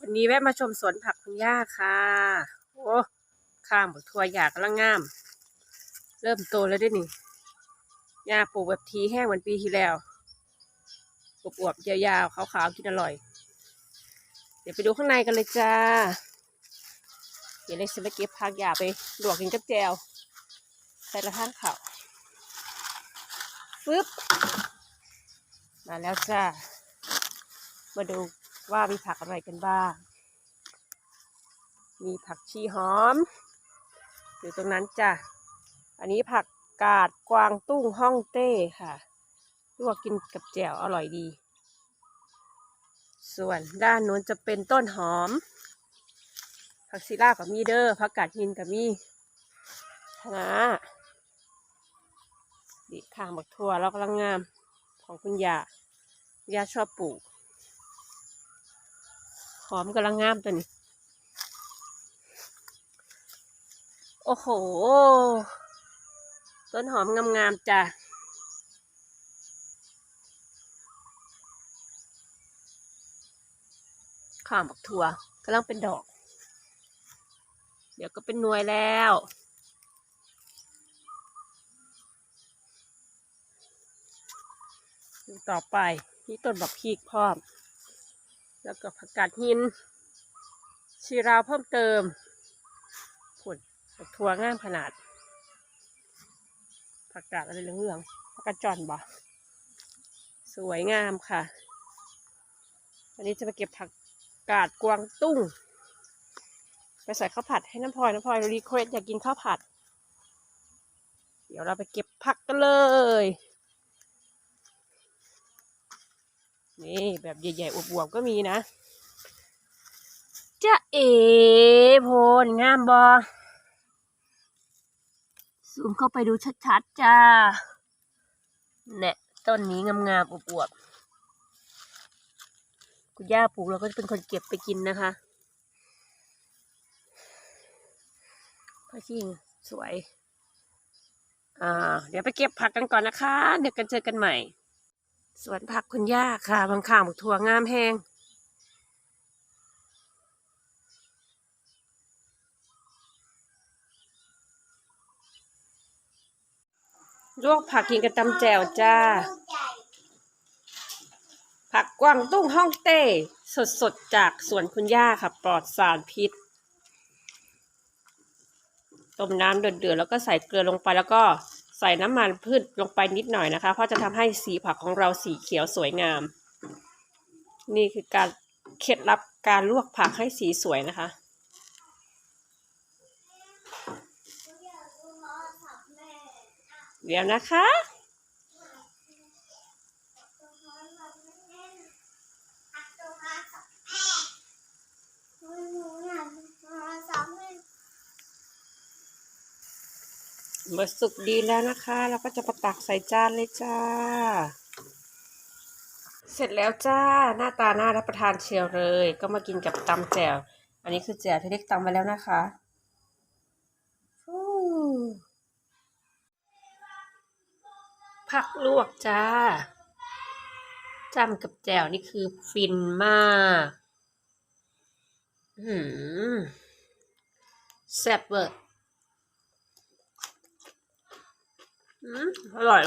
วันนี้แวะมาชมสวนผักคุณย่าค่ะ โอ้ข้ามบักทัวหยากำลังงาม เริ่มโตแล้วด้วยนี่ย่าปลูกแบบทีแห้งเหมือนปีที่แล้วอวบๆยาวๆขาวๆกินอร่อย เดี๋ยวไปดูข้างในกันเลยจ้า เดี๋ยวเล็กจะไปเก็บผักหยาไปลวกกินกับแจวใส่กระทะเขาวฟึบมาแล้วจ้า มาดู ว่ามีผักอะไรกันบ้าง มีผักชีหอม อยู่ตรงนั้นจ้ะ อันนี้ผักกาดกวางตุ้งฮ่องเต้ค่ะลวกกินกับแจ่วอร่อยดี ส่วนด้านนู้นจะเป็นต้นหอม ผักซีล่ากับมีเดอร์ผักกาดหินกับมีคะดิข้างบักทั่วแล้วกำลังงามของคุณยายาชอบปลูก หอมกำลังงามตัวนี้ โอ้โห ต้นหอมงามๆจ้ะข้ามบักถั่วกำลังเป็นดอก เดี๋ยวก็เป็นหน่วยแล้วดูต่อไปนี่ต้นบักพีกพร้อม แล้วก็ผักกาดหินชีราวเพิ่มเติมผลบักถั่วงามขนาด ผักกาดอะไรเหลืองๆผักกาดจอนบ่สวยงามค่ะ วันนี้จะไปเก็บผักกาดกวางตุ้ง ไปใส่ข้าวผัดให้น้ำพลอยน้ำพลอยรีเควสอยากกินข้าวผัด เดี๋ยวเราไปเก็บผักกันเลย นี่แบบใหญ่ๆอวบๆก็มีนะจะเอ๋โพนงามบอซูมเข้าไปดูชัดๆจ้าเนี่ยต้นนี้งามๆอวบๆคุณย่าปลูกเราก็จะเป็นคนเก็บไปกินนะคะพระชิงสวย อ่า เดี๋ยวไปเก็บผักกันก่อนนะคะ เดี๋ยวกันเจอกันใหม่ สวนผักคุณย่าค่ะ บางข้างบักถั่วงามแห้งลวกผักกินกับตำแจ่วจ้า ผักกวางตุ้งฮ่องเต้ สดๆ จากสวนคุณย่าค่ะ ปลอดสารพิษ ต้มน้ำเดือดๆ แล้วก็ใส่เกลือลงไปแล้วก็ ใส่น้ำมันพืชลงไปนิดหน่อยนะคะ เพราะจะทำให้สีผักของเราสีเขียวสวยงาม นี่คือการเคล็ดลับการลวกผักให้สีสวยนะคะ เดี๋ยวนะคะ เมื่อสุกดีแล้วนะคะ เราก็จะประตักใส่จานเลยจ้า เสร็จแล้วจ้า หน้าตาน่ารับประทานเชียวเลย ก็มากินกับตำแจ่ว อันนี้คือแจ่วที่เล็กตำมาแล้วนะคะผักลวกจ้าจำกับแจ่วนี่คือฟินมากอืมแซ่บเวอร์ อืม อร่อย